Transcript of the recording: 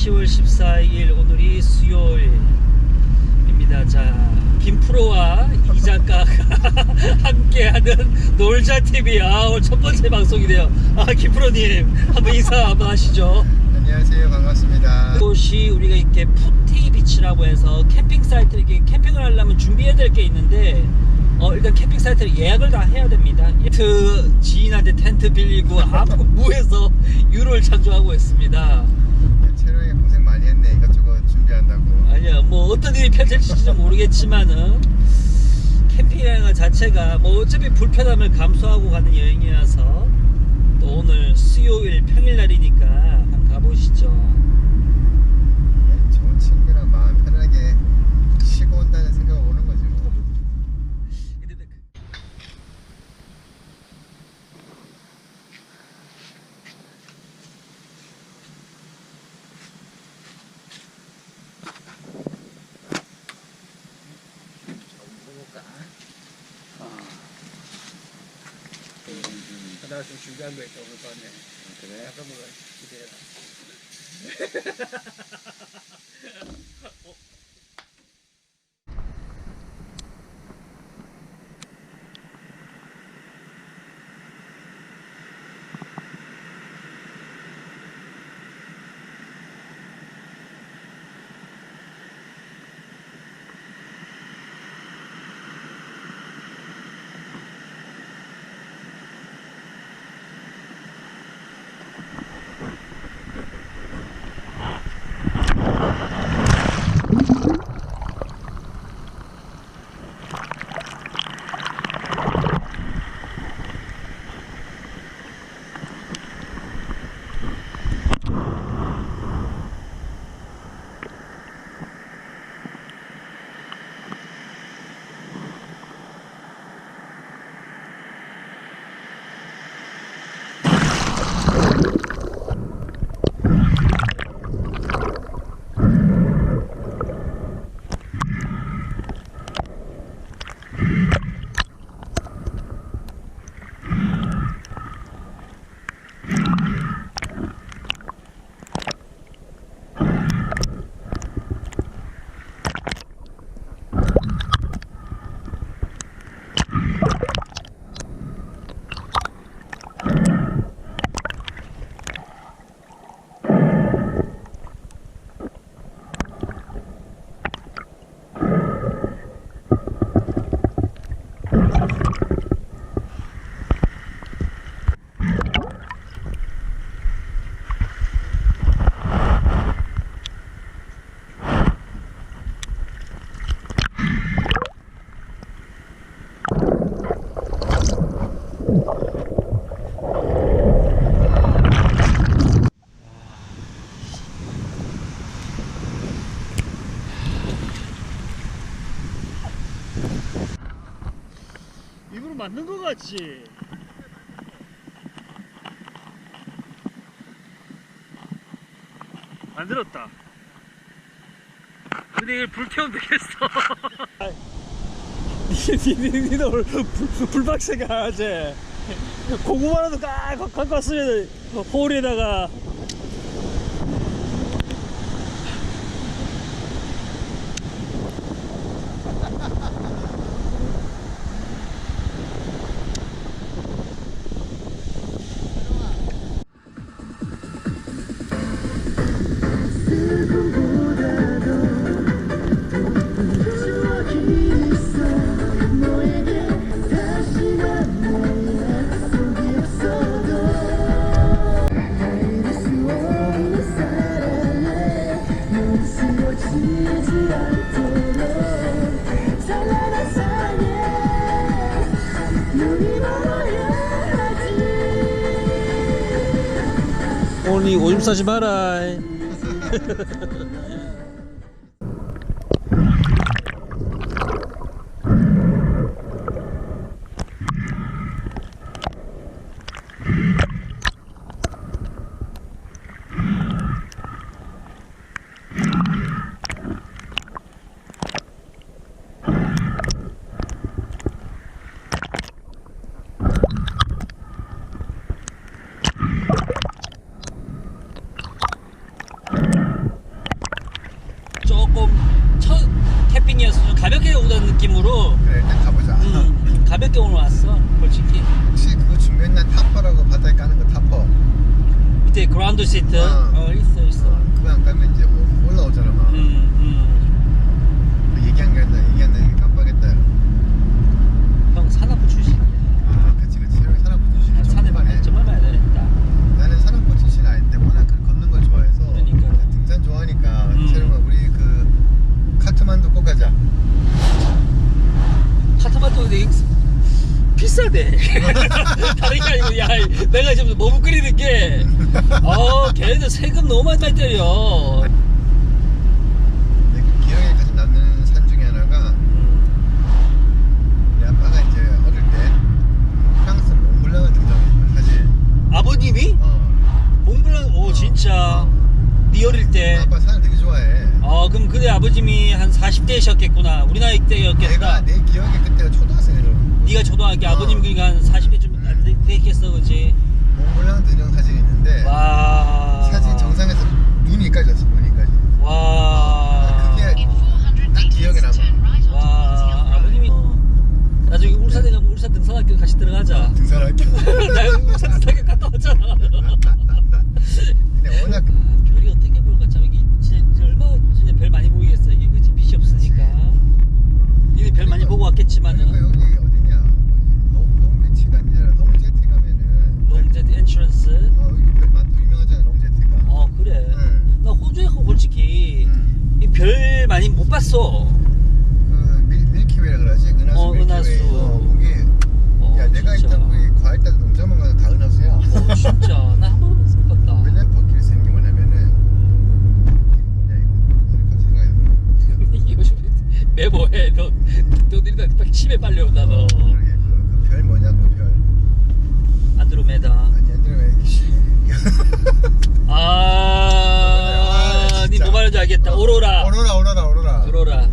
10월 14일 오늘이 수요일입니다. 자, 김프로와 이 작가가 함께하는 놀자 TV 아 오늘 첫 번째 방송이네요. 아 김프로님 한번 인사 한번 하시죠. 안녕하세요 반갑습니다 이곳이 우리가 이렇게 푸티 비치라고 해서 캠핑 사이트 이렇게 캠핑을 하려면 준비해야 될 게 있는데 어, 일단 캠핑 사이트를 예약을 다 해야 됩니다. 텐트 지인한테 텐트 빌리고 아무 무에서 유로를 창조하고 있습니다. 채령이 고생 많이 했네. 이것저것 준비한다고. 아니야 뭐 어떤 일이 펼쳐질지 모르겠지만은 캠핑이라는 것 자체가 뭐 어차피 불편함을 감수하고 가는 여행이라서 또 오늘 수요일 평일날이니까 한번 가보시죠. 네, 좋은 친구랑 마음 편하게 쉬고 온다는 생각 오는 거지 뭐. 근데 그- 하나 좀 준비한 거있 맞는 거 같지? 만들었다. 근데 이걸 불태우면 되겠어. 니들 오늘 불박세가 하지. 고구마라도 까 갖고 왔으면 홀에다가 오늘 오줌 싸지 마라. 가볍게 오늘 왔어 솔직히 혹시 그거 준비했나 타퍼라고 바닥에 까는 거 타퍼. 밑에 그라운드 시트 어. 어 있어 있어 그거 안 까면 이제 오- 올라오잖아 막. 음, 음. 그 얘기한 게 아니라 얘기한 게 깜빡했다. 형 산악부 출신이야 아 그치 그치. 새로운 산악부 출신. 산에 봐 정말 봐야 되겠다 나는 산악부 출신 아닌데 워낙 그 걷는 걸 좋아해서 그러니까. 등산 좋아하니까 음. 우리 그 카트만두 꼭 가자. 카트만두 되게 비싸대 다른 게 아니고 야 내가 지금 머뭇거리는 게 어 걔네들 세금 너무 많이 많이 때려 내 기억에 가장 남는 산 중에 하나가 음. 내 아빠가 이제 어릴 때 프랑스 몽블랑을 등장했거든 사실. 아버님이 어. 몽블랑 오 진짜 네 어릴 때 아빠 산을 되게 좋아해. 어 그럼 그때 아버님이 한 40대셨겠구나 우리 나이 때였겠다 내가 내 기억에 그때가 초등학생이라고. 네가 초등학교 어. 아버님 그러니까 한 40대쯤 안 돼- 됐겠어 그지 몽블랑 등장 사진이 있는데 와 사진 정상에서 눈이 까졌어 눈이까지. 와 그게 딱 기억에 남아. 와 아버님이 어. 나중에 울산에 가면 울산 등산학교 같이 들어가자 등산할게. 나 울산 등산학교 갔다 왔잖아 근데 워낙 아, 별이 어떻게 보일까 참 이게 진짜 이제 얼마나 진짜 별 많이 보이겠어 이게 그치 빛이 없으니까 니네 별 많이 보고 왔겠지만은 그러니까 여기 어디냐? 어디 농 농비치가 아니라 농제티 가면은 농제 엔트런스 어 여기 별 많고 유명하잖아 농제티가. 어 그래 응. 나 호주에 가고 솔직히 응. 이 별 많이 못 봤어 그 밀, 밀키웨이라 그러지 은하수 어, 밀키웨이. 은하수. 어, 거기 어, 야 내가 진짜. 있던 거기 과일따도 농장만 가서 다 은하수야. 어 진짜 나 한 번도 못 봤다 왜냐면 버킷이 생긴 게 뭐냐면은 뭐냐 이거 이거 생각해 이거 좀 메모해 너 너들이 나 침에 빨려온다 너 그러게 그, 그별 뭐냐 그별 안드로메다 아니 안드로메다 씨 아, 아, 니 진짜. 뭐 말하는지 알겠다. 오로라. 오로라 오로라 오로라 오로라.